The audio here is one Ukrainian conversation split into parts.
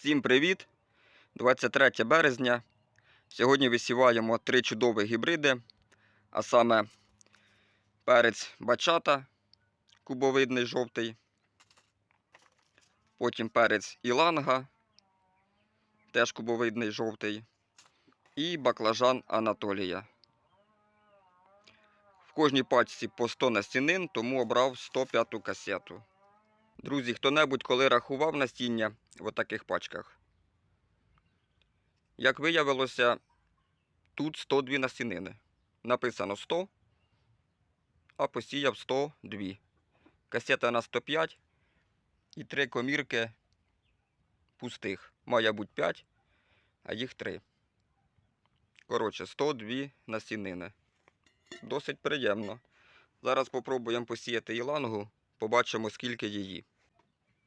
Всім привіт! 23 березня. Сьогодні висіваємо три чудові гібриди, а саме перець бачата, кубовидний жовтий, потім перець іланга, теж кубовидний жовтий, і баклажан Анатолія. В кожній пачці по 100 настінин, тому обрав 105 касету. Друзі, хто-небудь коли рахував насіння в таких пачках? Як виявилося, тут 102 насінини. Написано 100, а посіяв 102. Касета на 105 і три комірки пустих. Має бути 5, а їх 3. Коротше, 102 насінини. Досить приємно. Зараз попробуємо посіяти ілангу, побачимо, скільки її.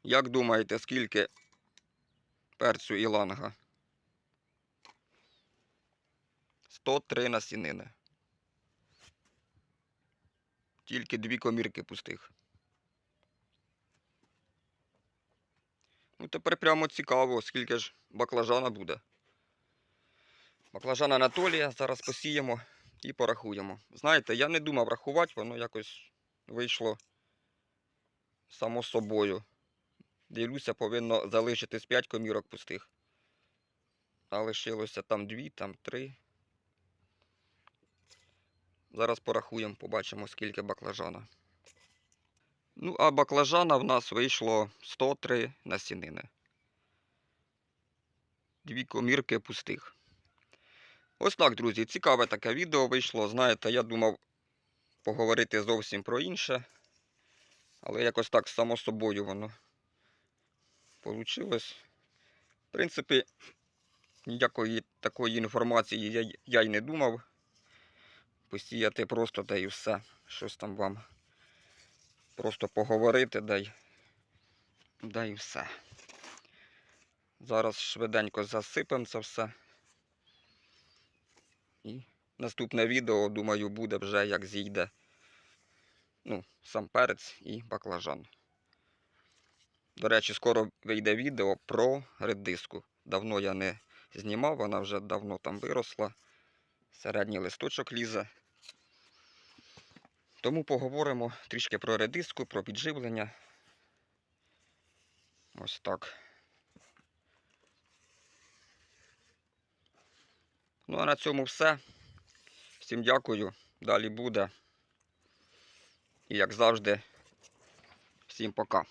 Як думаєте, скільки перцю іланга? 103 насінини. Тільки дві комірки пустих. Ну, тепер прямо цікаво, скільки ж баклажана буде. Баклажан Анатолія зараз посіємо і порахуємо. Знаєте, я не думав рахувати, воно якось вийшло само собою. Дивлюся, повинно залишитись 5 комірок пустих. А лишилося там 2, там 3. Зараз порахуємо, побачимо, скільки баклажана. Ну, а баклажана в нас вийшло 103 насінини. Дві комірки пустих. Ось так, друзі, цікаве таке відео вийшло. Знаєте, я думав поговорити зовсім про інше. Але якось так само собою воно Получилось. В принципі, ніякої такої інформації я, я й не думав. Посіяти просто та й все. Щось там вам просто поговорити, да й, да все. Зараз швиденько засипемо це все. І наступне відео, думаю, буде вже як зійде. Ну, сам перець і баклажан. До речі, скоро вийде відео про редиску. Давно я не знімав, вона вже давно там виросла. Середній листочок лізе. Тому поговоримо трішки про редиску, про підживлення. Ось так. Ну а на цьому все. Всім дякую. Далі буде. І як завжди, всім пока.